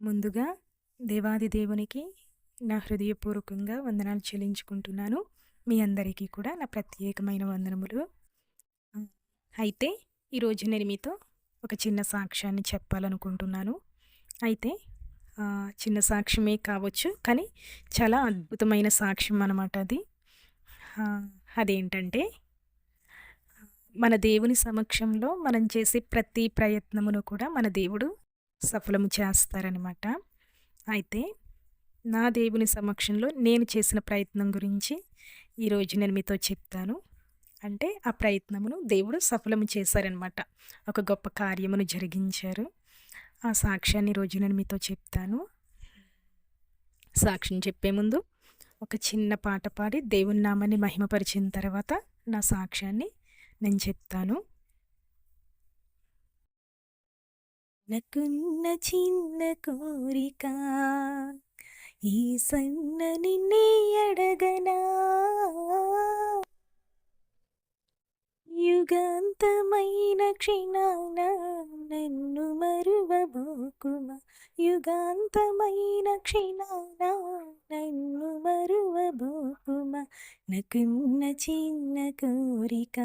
ముందుగా దేవాది దేవునికి నా హృదయపూర్వకంగా వందనాలు చెల్లించుకుంటున్నాను. మీ అందరికీ కూడా నా ప్రత్యేకమైన వందనములు. అయితే ఈరోజు నేను మీతో ఒక చిన్న సాక్ష్యాన్ని చెప్పాలనుకుంటున్నాను. అయితే చిన్న సాక్ష్యమే కావచ్చు కానీ చాలా అద్భుతమైన సాక్ష్యం అనమాట అది. అదేంటంటే మన దేవుని సమక్షంలో మనం చేసే ప్రతి ప్రయత్నమును కూడా మన దేవుడు సఫలము చేస్తారనమాట అయితే నా దేవుని సమక్షంలో నేను చేసిన ప్రయత్నం గురించి ఈరోజు నేను మీతో చెప్తాను. అంటే ఆ ప్రయత్నమును దేవుడు సఫలము చేశారనమాట ఒక గొప్ప కార్యమును జరిగించారు. ఆ సాక్ష్యాన్ని రోజు నేను మీతో చెప్తాను. సాక్ష్యం చెప్పే ముందు ఒక చిన్న పాట పాడి దేవుని నామాన్ని మహిమపరిచిన తర్వాత నా సాక్ష్యాన్ని నేను చెప్తాను. నాకున్న చిన్న కోరిక ఈ సన్న నిన్నే అడగనా? యుగాంతమైన క్షణాన నన్ను మరువబోకుమా? యుగాంతమైన క్షణాన నన్ను మరువబోకుమా? నాకున్న చిన్న కోరిక.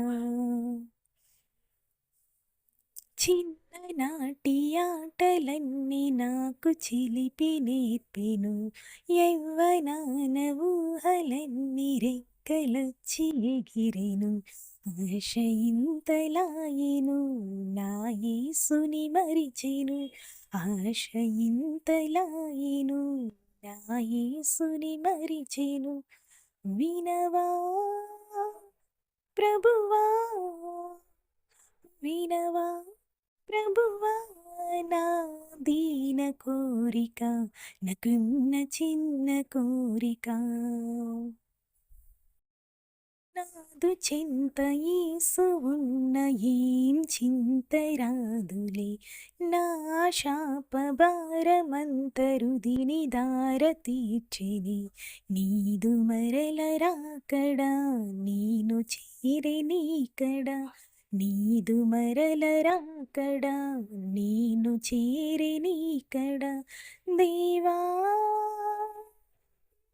చిన్ననాటి ఆటలన్నీ నాకు చిలిపి నేర్పెను. యవ్వనాన ఊహలన్నీ రెక్కలొచ్చి ఎగిరెను ఆశ ఇంతలాయెను నా యేసుని మరిచెను. ఆశ ఇంతలాయెను నా యేసుని మరిచెను. వినవా ప్రభువా కోరిక నాకున్న చిన్న కోరిక. నాదు చింత ఈసు ఉన్న ఏం చింత రాదులే. నా శాప భారమంతరుదిని దార తీర్చిని నీదు మరల రాకడా నేను చేరే నీకడా. నీదు మరలరాకడా నేను చేరి నీకడ దేవా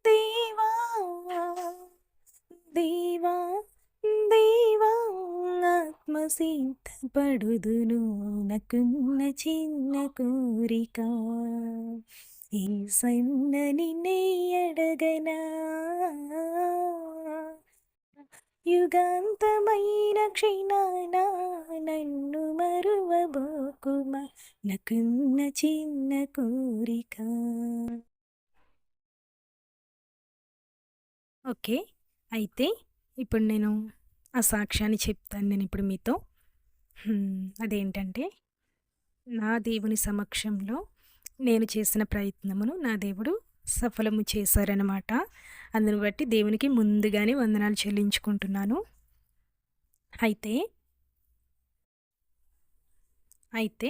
దేవా దేవా దేవా ఆత్మ సిద్ధపడుదును నకున్న చిన్న కోరిక. ఈ సన్న నిన్నే అడగనా యుగాంతమైన క్షీణాన నన్ను మరువబోకుమ నకున్న చిన్న కోరిక ఓకే అయితే ఇప్పుడు నేను ఆ సాక్ష్యాన్ని చెప్తాను నేను ఇప్పుడు మీతో అదేంటంటే నా దేవుని సమక్షంలో నేను చేసిన ప్రయత్నమును నా దేవుడు సఫలము చేశారనమాట అందును బట్టి దేవునికి ముందుగానే వందనాలు చెల్లించుకుంటున్నాను. అయితే అయితే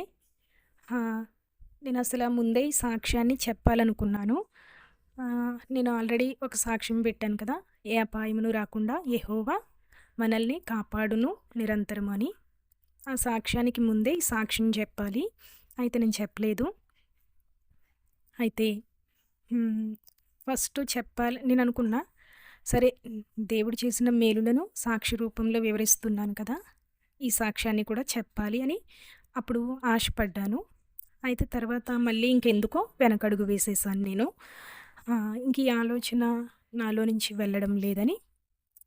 నేను అసలు ముందే ఈ సాక్ష్యాన్ని చెప్పాలనుకున్నాను. నేను ఆల్రెడీ ఒక సాక్ష్యం పెట్టాను కదా ఏ అపాయమును రాకుండా ఎహోవా మనల్ని కాపాడును నిరంతరం అని. ఆ సాక్ష్యానికి ముందే ఈ సాక్ష్యం చెప్పాలి. అయితే నేను చెప్పలేదు. అయితే ఫస్ట్ చెప్పాలి నేను అనుకున్నా సరే దేవుడు చేసిన మేలులను సాక్షి రూపంలో వివరిస్తున్నాను కదా ఈ సాక్ష్యాన్ని కూడా చెప్పాలి అని అప్పుడు ఆశపడ్డాను. అయితే తర్వాత మళ్ళీ ఇంకెందుకో వెనకడుగు వేసేసాను నేను. ఇంక ఈ ఆలోచన నాలో నుంచి వెళ్ళడం లేదని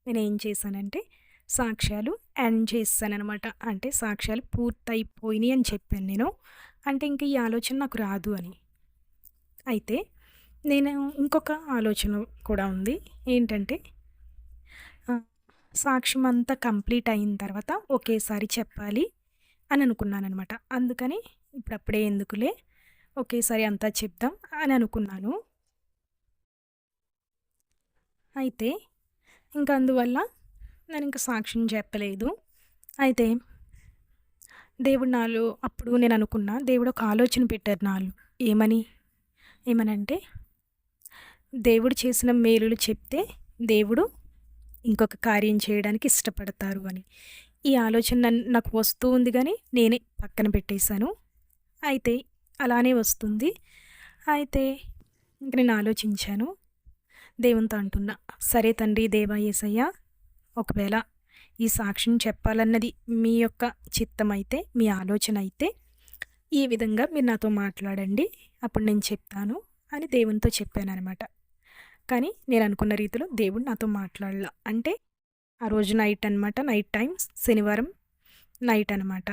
నేను ఏం చేశానంటే సాక్ష్యాలు ఎండ్ చేస్తానమాట అంటే సాక్ష్యాలు పూర్తయిపోయినాయి అని చెప్పాను నేను. అంటే ఇంక ఈ ఆలోచన నాకు రాదు అని. అయితే నేను ఇంకొక ఆలోచన కూడా ఉంది. ఏంటంటే సాక్ష్యం అంతా కంప్లీట్ అయిన తర్వాత ఒకేసారి చెప్పాలి అని అనుకున్నాను అనమాట అందుకని ఇప్పుడప్పుడే ఎందుకులే ఒకేసారి అంతా చెప్దాం అని అనుకున్నాను. అయితే ఇంకా అందువల్ల నేను ఇంకా సాక్ష్యం చెప్పలేదు. అయితే దేవుడు నాలో అప్పుడు నేను అనుకున్నా దేవుడు ఒక ఆలోచన పెట్టారు నాలు. ఏమని? ఏమనంటే దేవుడు చేసిన మేలులు చెప్తే దేవుడు ఇంకొక కార్యం చేయడానికి ఇష్టపడతారు అని. ఈ ఆలోచన నాకు వస్తూ ఉంది కానీ నేనే పక్కన పెట్టేశాను. అయితే అలానే వస్తుంది. అయితే ఇంక నేను ఆలోచించాను. దేవునితో అంటున్నా సరే తండ్రి దేవా ఏసయ్య ఒకవేళ ఈ సాక్ష్యం చెప్పాలన్నది మీ యొక్క చిత్తం అయితే మీ ఆలోచన అయితే ఈ విధంగా మీరు నాతో మాట్లాడండి. అప్పుడు నేను చెప్తాను అని దేవునితో చెప్పాను అనమాట కానీ నేను అనుకున్న రీతిలో దేవుడు నాతో మాట్లాడలా. అంటే ఆ రోజు నైట్ అనమాట నైట్ టైం శనివారం నైట్ అనమాట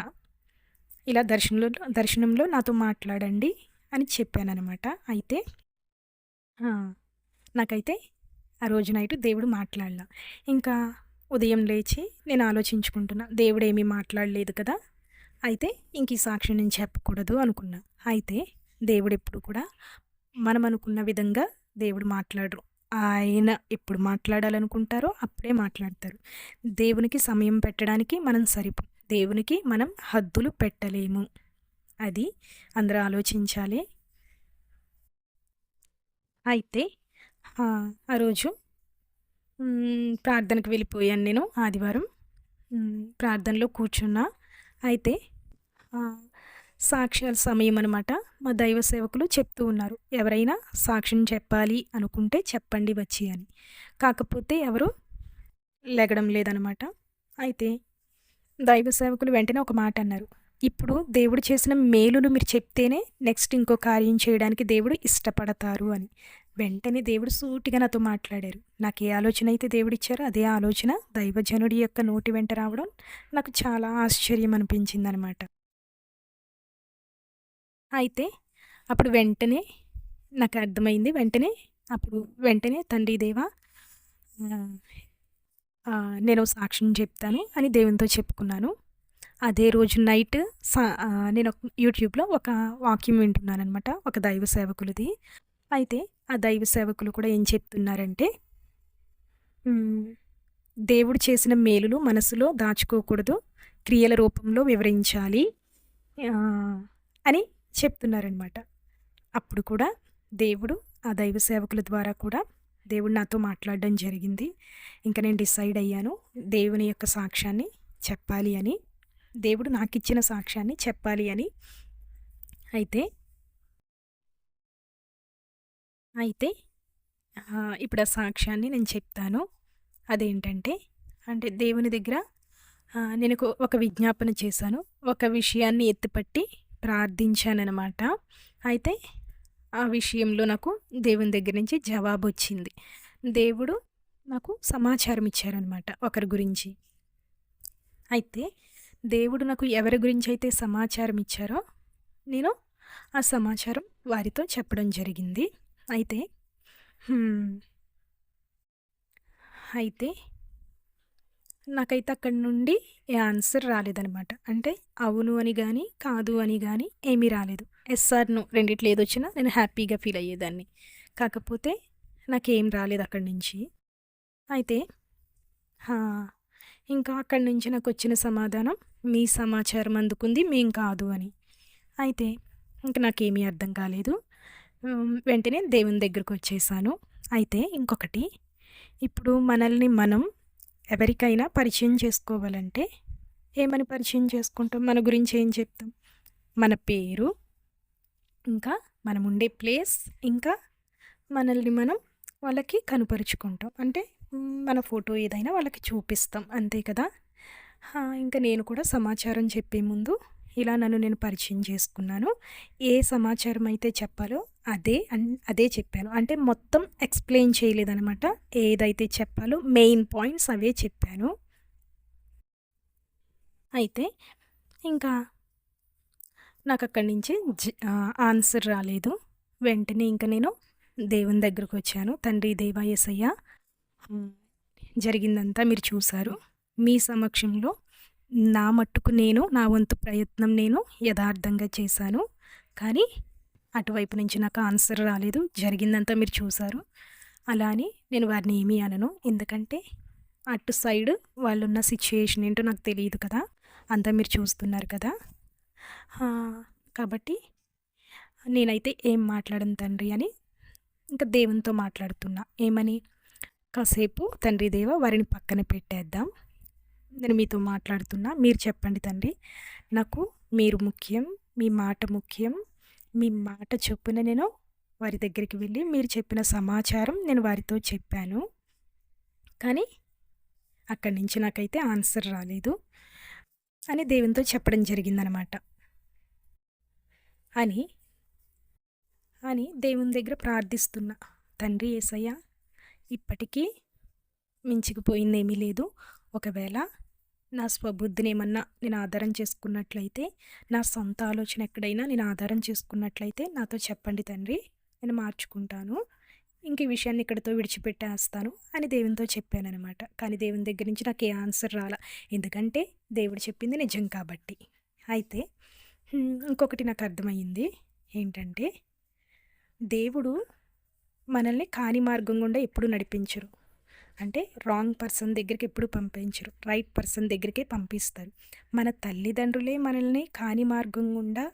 ఇలా దర్శనంలో దర్శనంలో నాతో మాట్లాడండి అని చెప్పాను అనమాట అయితే నాకైతే ఆ రోజు నైట్ దేవుడు మాట్లాడలా. ఇంకా ఉదయం లేచి నేను ఆలోచించుకుంటున్నా దేవుడు ఏమీ మాట్లాడలేదు కదా? అయితే ఇంక ఈ సాక్షి నేను చెప్పకూడదు అనుకున్నా. అయితే దేవుడు ఎప్పుడు కూడా మనం అనుకున్న విధంగా దేవుడు మాట్లాడరు. ఆయన ఎప్పుడు మాట్లాడాలనుకుంటారో అప్పుడే మాట్లాడతారు. దేవునికి సమయం పెట్టడానికి మనం సరిపో దేవునికి మనం హద్దులు పెట్టలేము. అది అందరూ ఆలోచించాలి. అయితే ఆ రోజు ప్రార్థనకు వెళ్ళిపోయాను నేను ఆదివారం. ప్రార్థనలో కూర్చున్నా. అయితే సాక్ష్యాల సమయం అనమాట మా దైవ సేవకులు చెప్తూ ఉన్నారు. ఎవరైనా సాక్ష్యం చెప్పాలి అనుకుంటే చెప్పండి వచ్చి అని. కాకపోతే ఎవరు లెగడం లేదనమాట అయితే దైవ సేవకులు వెంటనే ఒక మాట అన్నారు. ఇప్పుడు దేవుడు చేసిన మేలును మీరు చెప్తేనే నెక్స్ట్ ఇంకో కార్యం చేయడానికి దేవుడు ఇష్టపడతారు అని. వెంటనే దేవుడు సూటిగా నాతో మాట్లాడారు. నాకు ఏ ఆలోచన అయితే దేవుడు ఇచ్చారో అదే ఆలోచన దైవజనుడి యొక్క నోటి వెంట రావడం నాకు చాలా ఆశ్చర్యం అనిపించింది అనమాట అయితే అప్పుడు వెంటనే నాకు అర్థమైంది. వెంటనే అప్పుడు వెంటనే తండ్రి దేవా నేను సాక్ష్యం చెప్తాను అని దేవునితో చెప్పుకున్నాను. అదే రోజు నైట్ సా నేను యూట్యూబ్లో ఒక వాక్యం వింటున్నాను అనమాట ఒక దైవ సేవకులది. అయితే ఆ దైవ సేవకులు కూడా ఏం చెప్తున్నారంటే దేవుడు చేసిన మేలులు మనసులో దాచుకోకూడదు క్రియల రూపంలో వివరించాలి అని చెప్తున్నారనమాట అప్పుడు కూడా దేవుడు ఆ దైవ సేవకుల ద్వారా కూడా దేవుడు నాతో మాట్లాడడం జరిగింది. ఇంకా నేను డిసైడ్ అయ్యాను దేవుని యొక్క సాక్ష్యాన్ని చెప్పాలి అని దేవుడు నాకు ఇచ్చిన సాక్ష్యాన్ని చెప్పాలి అని. అయితే అయితే ఇప్పుడు ఆ సాక్ష్యాన్ని నేను చెప్తాను. అదేంటంటే అంటే దేవుని దగ్గర నేను ఒక విజ్ఞాపన చేశాను. ఒక విషయాన్ని ఎత్తిపట్టి ప్రార్థించానమాట అయితే ఆ విషయంలో నాకు దేవుని దగ్గర నుంచి జవాబు వచ్చింది దేవుడు నాకు సమాచారం ఇచ్చారనమాట ఒకరి గురించి. అయితే దేవుడు నాకు ఎవరి గురించి అయితే సమాచారం ఇచ్చారో నేను ఆ సమాచారం వారితో చెప్పడం జరిగింది. అయితే అయితే నాకైతే అక్కడి నుండి ఏ ఆన్సర్ రాలేదనమాట అంటే అవును అని కానీ కాదు అని కానీ ఏమీ రాలేదు. ఎస్ఆర్ను రెండిట్లో ఏదొచ్చినా నేను హ్యాపీగా ఫీల్ అయ్యేదాన్ని. కాకపోతే నాకేం రాలేదు అక్కడి నుంచి. అయితే ఇంకా అక్కడి నుంచి నాకు వచ్చిన సమాధానం మీ సమాచారం అందుకుంది మేం కాదు అని. అయితే ఇంకా నాకేమీ అర్థం కాలేదు. వెంటనే దేవుని దగ్గరకు వచ్చేసాను అయితే ఇంకొకటి ఇప్పుడు మనల్ని మనం ఎవరికైనా పరిచయం చేసుకోవాలంటే ఏమని పరిచయం చేసుకుంటాం? మన గురించి ఏం చెప్తాం? మన పేరు ఇంకా మనం ఉండే ప్లేస్ ఇంకా మనల్ని మనం వాళ్ళకి కనుపరుచుకుంటాం. అంటే మన ఫోటో ఏదైనా వాళ్ళకి చూపిస్తాం. అంతే కదా? ఇంకా నేను కూడా సమాచారం చెప్పే ముందు ఇలా నన్ను నేను పరిచయం చేసుకున్నాను. ఏ సమాచారం అయితే చెప్పాలో అదే అదే చెప్పాను. అంటే మొత్తం ఎక్స్ప్లెయిన్ చేయలేదనమాట ఏదైతే చెప్పాలో మెయిన్ పాయింట్స్ అవే చెప్పాను. అయితే ఇంకా నాకు అక్కడి నుంచి ఆన్సర్ రాలేదు. వెంటనే ఇంకా నేను దేవుని దగ్గరకు వచ్చాను. తండ్రి దేవాయసయ్య జరిగిందంతా మీరు చూశారు. మీ సమక్షంలో నా మట్టుకు నేను నా వంతు ప్రయత్నం నేను యథార్థంగా చేశాను. కానీ అటువైపు నుంచి నాకు ఆన్సర్ రాలేదు. జరిగిందంతా మీరు చూసారు అలా అని నేను వారిని ఏమీ అనను. ఎందుకంటే అటు సైడ్ వాళ్ళున్న సిచ్యుయేషన్ ఏంటో నాకు తెలియదు కదా. అంతా మీరు చూస్తున్నారు కదా. కాబట్టి నేనైతే ఏం మాట్లాడను తండ్రి అని ఇంకా దేవునితో మాట్లాడుతున్నా. ఏమని? కాసేపు తండ్రి దేవ వారిని పక్కన పెట్టేద్దాం. నేను మీతో మాట్లాడుతున్నా. మీరు చెప్పండి తండ్రి. నాకు మీరు ముఖ్యం మీ మాట ముఖ్యం మీ మాట చొప్పున నేను వారి దగ్గరికి వెళ్ళి మీరు చెప్పిన సమాచారం నేను వారితో చెప్పాను. కానీ అక్కడి నుంచి నాకైతే ఆన్సర్ రాలేదు అని దేవునితో చెప్పడం జరిగిందనమాట అని అని దేవుని దగ్గర ప్రార్థిస్తున్నా. తండ్రి ఏసయ్య ఇప్పటికీ మించికిపోయిందేమీ లేదు. ఒకవేళ నా స్వబుద్ధిని ఏమన్నా నేను ఆధారం చేసుకున్నట్లయితే నా సొంత ఆలోచన ఎక్కడైనా నేను ఆధారం చేసుకున్నట్లయితే నాతో చెప్పండి తండ్రి నేను మార్చుకుంటాను. ఇంక ఈ విషయాన్ని ఇక్కడితో విడిచిపెట్టేస్తాను అని దేవునితో చెప్పాననమాట కానీ దేవుని దగ్గర నుంచి నాకు ఏ ఆన్సర్ రాలా. ఎందుకంటే దేవుడు చెప్పింది నిజం కాబట్టి. అయితే ఇంకొకటి నాకు అర్థమైంది ఏంటంటే దేవుడు మనల్ని కాని మార్గం గుండా ఎప్పుడూ నడిపించరు. అంటే రాంగ్ పర్సన్ దగ్గరికి ఎప్పుడు పంపించరు. రైట్ పర్సన్ దగ్గరికే పంపిస్తారు. మన తల్లిదండ్రులే మనల్ని కాని మార్గం గుండా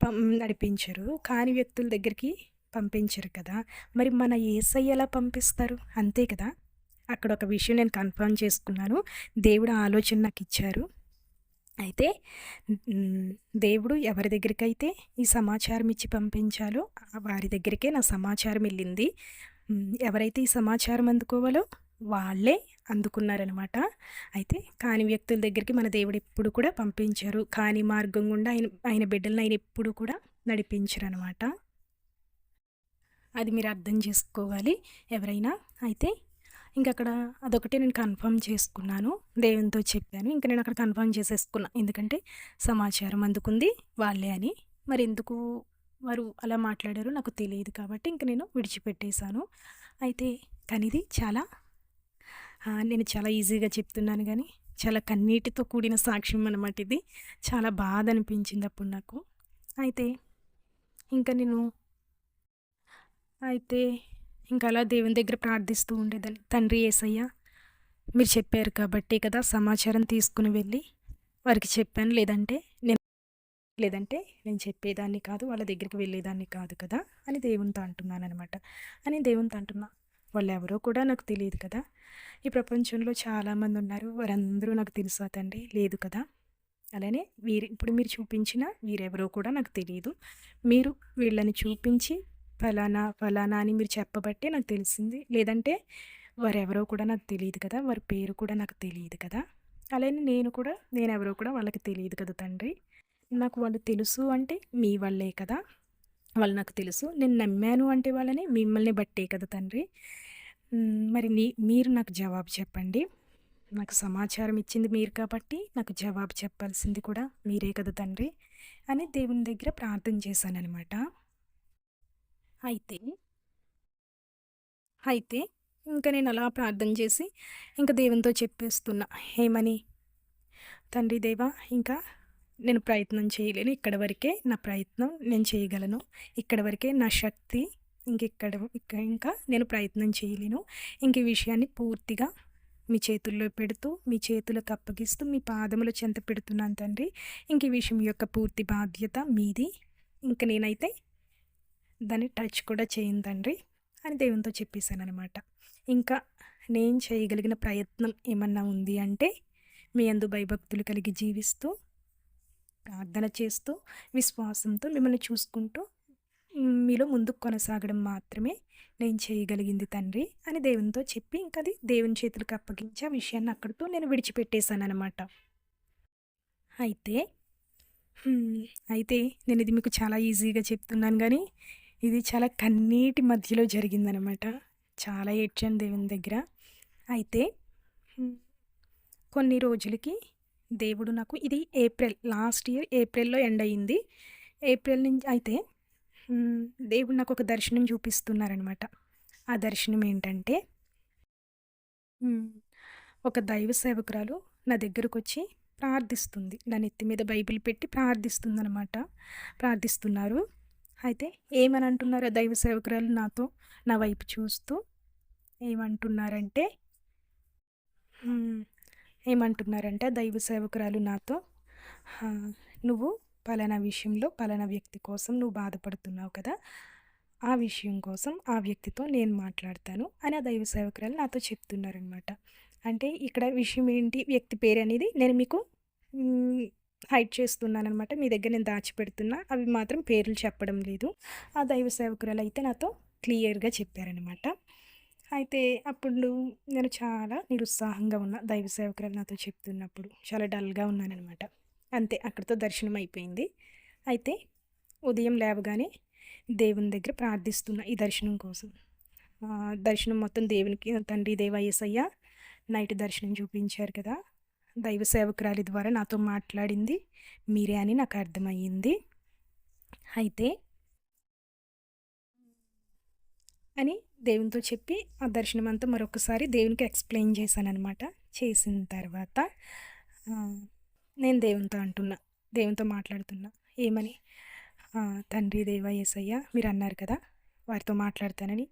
పం నడిపించరు. కాని వ్యక్తుల దగ్గరికి పంపించరు కదా. మరి మన ఏసై ఎలా పంపిస్తారు? అంతే కదా. అక్కడ ఒక విషయం నేను కన్ఫర్మ్ చేసుకున్నాను. దేవుడు ఆలోచన నాకు ఇచ్చారు. అయితే దేవుడు ఎవరి దగ్గరికైతే ఈ సమాచారం ఇచ్చి పంపించాలో వారి దగ్గరికే నా సమాచారం వెళ్ళింది. ఎవరైతే ఈ సమాచారం అందుకోవాలో వాళ్ళే అందుకున్నారనమాట అయితే కాని వ్యక్తుల దగ్గరికి మన దేవుడు ఎప్పుడు కూడా పంపించారు. కాని మార్గం గుండా ఆయన ఆయన బిడ్డలను ఆయన ఎప్పుడు కూడా నడిపించరనమాట అది మీరు అర్థం చేసుకోవాలి. ఎవరైనా అయితే ఇంక అక్కడ అదొకటి నేను కన్ఫర్మ్ చేసుకున్నాను. దేవునితో చెప్పాను. ఇంకా నేను అక్కడ కన్ఫర్మ్ చేసేసుకున్నా. ఎందుకంటే సమాచారం అందుకుంది వాళ్ళే అని. మరి ఎందుకు వారు అలా మాట్లాడారు నాకు తెలియదు కాబట్టి ఇంక నేను విడిచిపెట్టేశాను. అయితే కానీ ఇది చాలా నేను చాలా ఈజీగా చెప్తున్నాను కానీ చాలా కన్నీటితో కూడిన సాక్ష్యం అనమాట ఇది. చాలా బాధ అనిపించింది అప్పుడు నాకు. అయితే ఇంకా నేను అయితే ఇంకా అలా దేవుని దగ్గర ప్రార్థిస్తూ ఉండేదాన్ని. తండ్రి ఏసయ్య మీరు చెప్పారు కాబట్టి కదా సమాచారం తీసుకుని వెళ్ళి వారికి చెప్పాను. లేదంటే నేను లేదంటే నేను చెప్పేదాన్ని కాదు వాళ్ళ దగ్గరికి వెళ్ళేదాన్ని కాదు కదా అని దేవునితో అంటున్నాను అనమాట అని దేవునితో అంటున్నా వాళ్ళు ఎవరో కూడా నాకు తెలియదు కదా. ఈ ప్రపంచంలో చాలామంది ఉన్నారు వారందరూ నాకు తెలుసా తండ్రి లేదు కదా. అలానే వీరి ఇప్పుడు మీరు చూపించిన వీరెవరో కూడా నాకు తెలియదు. మీరు వీళ్ళని చూపించి ఫలానా ఫలానా అని మీరు చెప్పబట్టే నాకు తెలిసింది. లేదంటే వారెవరో కూడా నాకు తెలియదు కదా వారి పేరు కూడా నాకు తెలియదు కదా. అలానే నేను కూడా నేను ఎవరో కూడా వాళ్ళకి తెలియదు కదా తండ్రి. నాకు వాళ్ళు తెలుసు అంటే మీ వాళ్ళే కదా. వాళ్ళు నాకు తెలుసు. నేను నమ్మాను అంటే వాళ్ళని మిమ్మల్ని బట్టే కదా తండ్రి. మరి నీ మీరు నాకు జవాబు చెప్పండి. నాకు సమాచారం ఇచ్చింది మీరు కాబట్టి నాకు జవాబు చెప్పాల్సింది కూడా మీరే కదా తండ్రి అని దేవుని దగ్గర ప్రార్థన చేశాను అనమాట అయితే అయితే ఇంకా నేను అలా ప్రార్థన చేసి ఇంకా దేవునితో చెప్పేస్తున్నా. ఏమని తండ్రి దేవా ఇంకా నేను ప్రయత్నం చేయలేను. ఇక్కడ వరకే నా ప్రయత్నం నేను చేయగలను. ఇక్కడ వరకే నా శక్తి ఇంకెక్కడ ఇంకా నేను ప్రయత్నం చేయలేను. ఇంక ఈ విషయాన్ని పూర్తిగా మీ చేతుల్లో పెడుతూ మీ చేతులకు అప్పగిస్తూ మీ పాదముల చెంత పెడుతున్నాను తండ్రి. ఇంక ఈ విషయం యొక్క పూర్తి బాధ్యత మీది. ఇంక నేనైతే దాన్ని టచ్ కూడా చేయిందండి అని దేవునితో చెప్పేశాను అనమాట ఇంకా నేను చేయగలిగిన ప్రయత్నం ఏమన్నా ఉంది అంటే మీ అందు భయభక్తులు కలిగి జీవిస్తూ ప్రార్థన చేస్తూ విశ్వాసంతో మిమ్మల్ని చూసుకుంటూ మీలో ముందుకు కొనసాగడం మాత్రమే నేను చేయగలిగింది తండ్రి అని దేవునితో చెప్పి ఇంకా అది దేవుని చేతులకు అప్పగించి ఆ విషయాన్ని అక్కడితో నేను విడిచిపెట్టేశాను అనమాట అయితే అయితే నేను ఇది మీకు చాలా ఈజీగా చెప్తున్నాను కానీ ఇది చాలా కన్నీటి మధ్యలో జరిగిందనమాట చాలా ఏడ్చాను దేవుని దగ్గర. అయితే కొన్ని రోజులకి దేవుడు నాకు ఇది ఏప్రిల్ లాస్ట్ ఇయర్ ఏప్రిల్లో ఎండ్ అయ్యింది ఏప్రిల్ నుంచి అయితే దేవుడు నాకు ఒక దర్శనం చూపిస్తున్నారనమాట ఆ దర్శనం ఏంటంటే ఒక దైవ సేవకురాలు నా దగ్గరకు వచ్చి ప్రార్థిస్తుంది. నా నెత్తి మీద బైబిల్ పెట్టి ప్రార్థిస్తుందనమాట ప్రార్థిస్తున్నారు. అయితే ఏమని అంటున్నారు దైవ సేవకురాలు నాతో? నా వైపు చూస్తూ ఏమంటున్నారంటే ఏమంటున్నారంటే దైవ సేవకురాలు నాతో నువ్వు పలానా విషయంలో పలానా వ్యక్తి కోసం నువ్వు బాధపడుతున్నావు కదా ఆ విషయం కోసం ఆ వ్యక్తితో నేను మాట్లాడతాను అని ఆ దైవ సేవకురాలు నాతో చెప్తున్నారనమాట. అంటే ఇక్కడ విషయం ఏంటి వ్యక్తి పేరు అనేది నేను మీకు హైడ్ చేస్తున్నాననమాట. మీ దగ్గర నేను దాచిపెడుతున్నా అవి మాత్రం పేర్లు చెప్పడం లేదు. ఆ దైవ సేవకురాలు అయితే నాతో క్లియర్గా చెప్పారనమాట. అయితే అప్పుడు నేను చాలా నిరుత్సాహంగా ఉన్నా దైవ సేవకురాలు నాతో చెప్తున్నప్పుడు చాలా డల్గా ఉన్నాననమాట అంతే అక్కడితో దర్శనం అయిపోయింది. అయితే ఉదయం లేవగానే దేవుని దగ్గర ప్రార్థిస్తున్నా ఈ దర్శనం కోసం. దర్శనం మొత్తం దేవునికి తండ్రి దేవ యేసయ్య నైట్ దర్శనం చూపించారు కదా దైవ సేవకురాలి ద్వారా నాతో మాట్లాడింది మీరే అని నాకు అర్థమయ్యింది. అయితే అని దేవునితో చెప్పి ఆ దర్శనం అంతా మరొకసారి దేవునికి ఎక్స్ప్లెయిన్ చేశాను అనమాట చేసిన తర్వాత నేను దేవునితో అంటున్నా దేవునితో మాట్లాడుతున్నా. ఏమని? తండ్రి దేవ యేసయ్య మీరు అన్నారు కదా వారితో మాట్లాడతానని.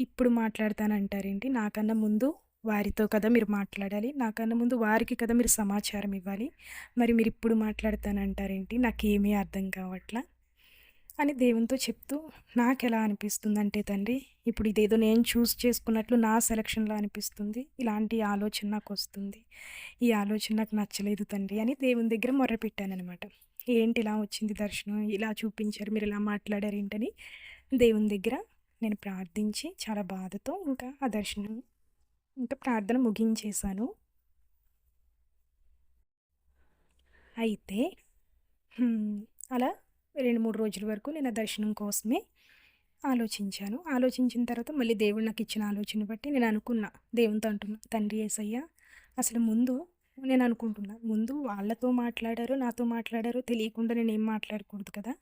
ఇప్పుడు మాట్లాడతానంటారేంటి? నాకన్నా ముందు వారితో కదా మీరు మాట్లాడాలి నాకన్నా ముందు వారికి కదా మీరు సమాచారం ఇవ్వాలి. మరి మీరు ఇప్పుడు మాట్లాడతానంటారేంటి? నాకేమీ అర్థం కావట్లా. అని దేవునితో చెప్తూ నాకు ఎలా అనిపిస్తుంది అంటే తండ్రి ఇప్పుడు ఇదేదో నేను చూస్ చేసుకున్నట్లు నా సెలక్షన్లో అనిపిస్తుంది. ఇలాంటి ఆలోచన నాకు వస్తుంది. ఈ ఆలోచన నాకు నచ్చలేదు తండ్రి అని దేవుని దగ్గర మొర్రపెట్టానమాట ఏంటి ఇలా వచ్చింది దర్శనం? ఇలా చూపించారు మీరు ఇలా మాట్లాడారు ఏంటని? దేవుని దగ్గర నేను ప్రార్థించి చాలా బాధతో ఇంకా ఆ దర్శనం ఇంకా ప్రార్థన ముగించేశాను. అయితే అలా రెండు మూడు రోజుల వరకు నేను ఆ దర్శనం కోసమే ఆలోచించాను. ఆలోచించిన తర్వాత మళ్ళీ దేవుడు నాకు ఇచ్చిన ఆలోచన బట్టి నేను అనుకున్నా దేవునితో అంటున్నా తండ్రి ఏసయ్య అసలు ముందు నేను అనుకుంటున్నా ముందు వాళ్ళతో మాట్లాడారు నాతో మాట్లాడారు తెలియకుండా నేను ఏం మాట్లాడకూడదు కదా?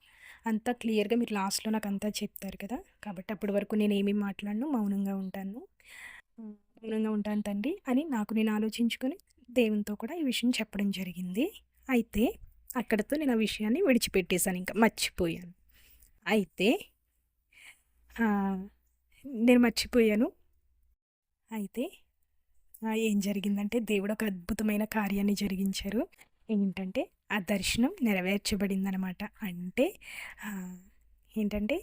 అంతా క్లియర్గా మీరు లాస్ట్లో నాకు అంతా చెప్తారు కదా? కాబట్టి అప్పటి వరకు నేను ఏమీ మాట్లాడను మౌనంగా ఉంటాను. మౌనంగా ఉంటాను తండ్రి అని నాకు నేను ఆలోచించుకొని దేవునితో కూడా ఈ విషయం చెప్పడం జరిగింది. అయితే అక్కడతో నేను ఆ విషయాన్ని విడిచిపెట్టేశాను ఇంకా మర్చిపోయాను. అయితే నేను మర్చిపోయాను. అయితే ఏం జరిగిందంటే దేవుడు ఒక అద్భుతమైన కార్యాన్ని జరిగించారు. ఏంటంటే ఆ దర్శనం నెరవేర్చబడిందనమాట. అంటే ఏంటంటే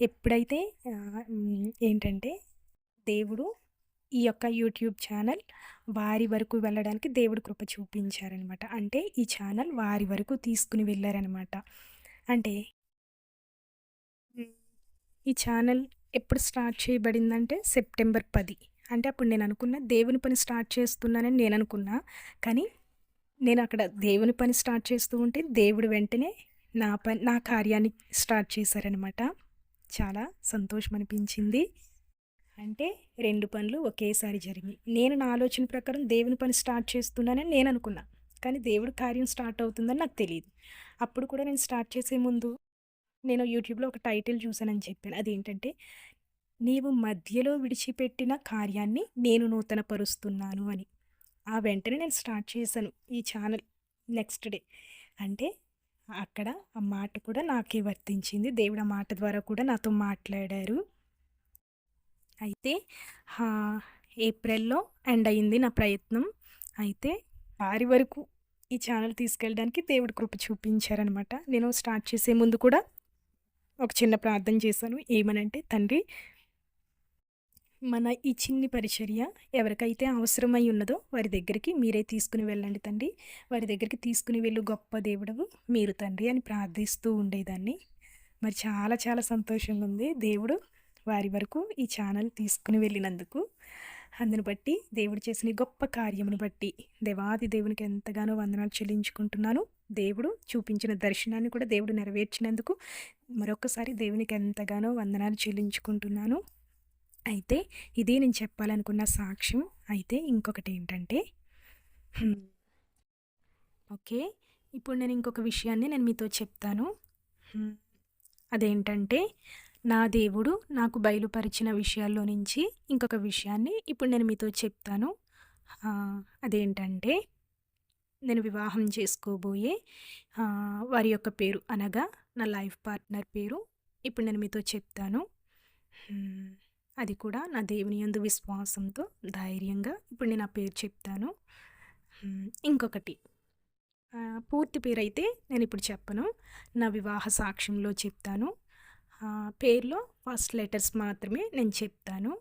ఎప్పుడైతే ఏంటంటే దేవుడు ఈ యొక్క యూట్యూబ్ ఛానల్ వారి వరకు వెళ్ళడానికి దేవుడు కృప చూపించారనమాట. అంటే ఈ ఛానల్ వారి వరకు తీసుకుని వెళ్ళారనమాట. అంటే ఈ ఛానల్ ఎప్పుడు స్టార్ట్ చేయబడిందంటే సెప్టెంబర్ పది. అంటే అప్పుడు నేను అనుకున్న దేవుని పని స్టార్ట్ చేస్తున్నానని నేను అనుకున్నా. కానీ నేను అక్కడ దేవుని పని స్టార్ట్ చేస్తూ ఉంటే దేవుడు వెంటనే నా పని నా కార్యాన్ని స్టార్ట్ చేశారనమాట. చాలా సంతోషం అనిపించింది అంటే రెండు పనులు ఒకేసారి జరిగి నేను నా ఆలోచన ప్రకారం దేవుని పని స్టార్ట్ చేస్తున్నానని నేను అనుకున్నా. కానీ దేవుడు కార్యం స్టార్ట్ అవుతుందని నాకు తెలియదు అప్పుడు కూడా నేను స్టార్ట్ చేసే ముందు నేను యూట్యూబ్లో ఒక టైటిల్ చూశానని చెప్పాను. అదేంటంటే నీవు మధ్యలో విడిచిపెట్టిన కార్యాన్ని నేను నూతన పరుస్తున్నాను అని. ఆ వెంటనే నేను స్టార్ట్ చేశాను ఈ ఛానల్ నెక్స్ట్ డే. అంటే అక్కడ ఆ మాట కూడా నాకే వర్తించింది. దేవుడు ఆ మాట ద్వారా కూడా నాతో మాట్లాడారు. అయితే ఏప్రిల్లో ఎండ్ అయింది నా ప్రయత్నం. అయితే వారి వరకు ఈ ఛానల్ తీసుకెళ్ళడానికి దేవుడు కృప చూపించారనమాట నేను స్టార్ట్ చేసే ముందు కూడా ఒక చిన్న ప్రార్థన చేశాను. ఏమనంటే తండ్రి మన ఈ చిన్ని పరిచర్య ఎవరికైతే అవసరమై ఉన్నదో వారి దగ్గరికి మీరే తీసుకుని వెళ్ళండి తండ్రి. వారి దగ్గరికి తీసుకుని వెళ్ళు గొప్ప దేవుడవు మీరు తండ్రి అని ప్రార్థిస్తూ ఉండేదాన్ని. మరి చాలా చాలా సంతోషంగా ఉంది. దేవుడు వారి వరకు ఈ ఛానల్ తీసుకుని వెళ్ళినందుకు అందును బట్టి దేవుడు చేసిన గొప్ప కార్యమును బట్టి దేవాది దేవునికి ఎంతగానో వందనాలు చెల్లించుకుంటున్నాను. దేవుడు చూపించిన దర్శనాన్ని కూడా దేవుడు నెరవేర్చినందుకు మరొకసారి దేవునికి ఎంతగానో వందనాలు చెల్లించుకుంటున్నాను. అయితే ఇదే నేను చెప్పాలనుకున్న సాక్ష్యం. అయితే ఇంకొకటి ఏంటంటే ఓకే ఇప్పుడు నేను ఇంకొక విషయాన్ని నేను మీతో చెప్తాను. అదేంటంటే నా దేవుడు నాకు బయలుపరిచిన విషయాల్లో నుంచి ఇంకొక విషయాన్ని ఇప్పుడు నేను మీతో చెప్తాను. అదేంటంటే నేను వివాహం చేసుకోబోయే వారి యొక్క పేరు అనగా నా లైఫ్ పార్ట్నర్ పేరు ఇప్పుడు నేను మీతో చెప్తాను. అది కూడా నా దేవుని యందు విశ్వాసంతో ధైర్యంగా ఇప్పుడు నేను ఆ పేరు చెప్తాను. ఇంకొకటి పూర్తి పేరు అయితే నేను ఇప్పుడు చెప్పను. నా వివాహ సాక్ష్యంలో చెప్తాను. పేర్లో ఫస్ట్ లెటర్స్ మాత్రమే నేను చెప్తాను.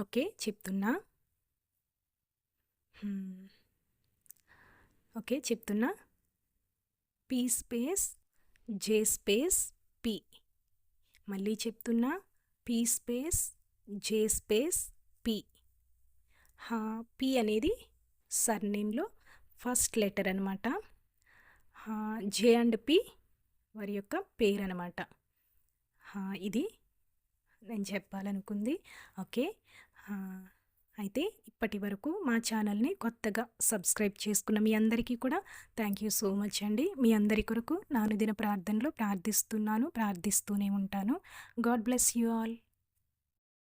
ఓకే చెప్తున్నా. ఓకే చెప్తున్నా. P space J space P. మళ్ళీ చెప్తున్నా. P space J space P. P అనేది సర్నేమ్లో ఫస్ట్ లెటర్ అనమాట జే అండ్ పి వారి యొక్క పేరు అనమాట ఇది నేను చెప్పాలనుకుంది. ఓకే. అయితే ఇప్పటి వరకు మా ఛానల్ని కొత్తగా సబ్స్క్రైబ్ చేసుకున్న మీ అందరికీ కూడా థ్యాంక్ యూ సో మచ్ అండి. మీ అందరి కొరకు నానుదిన ప్రార్థనలో ప్రార్థిస్తున్నాను ప్రార్థిస్తూనే ఉంటాను. God bless you all.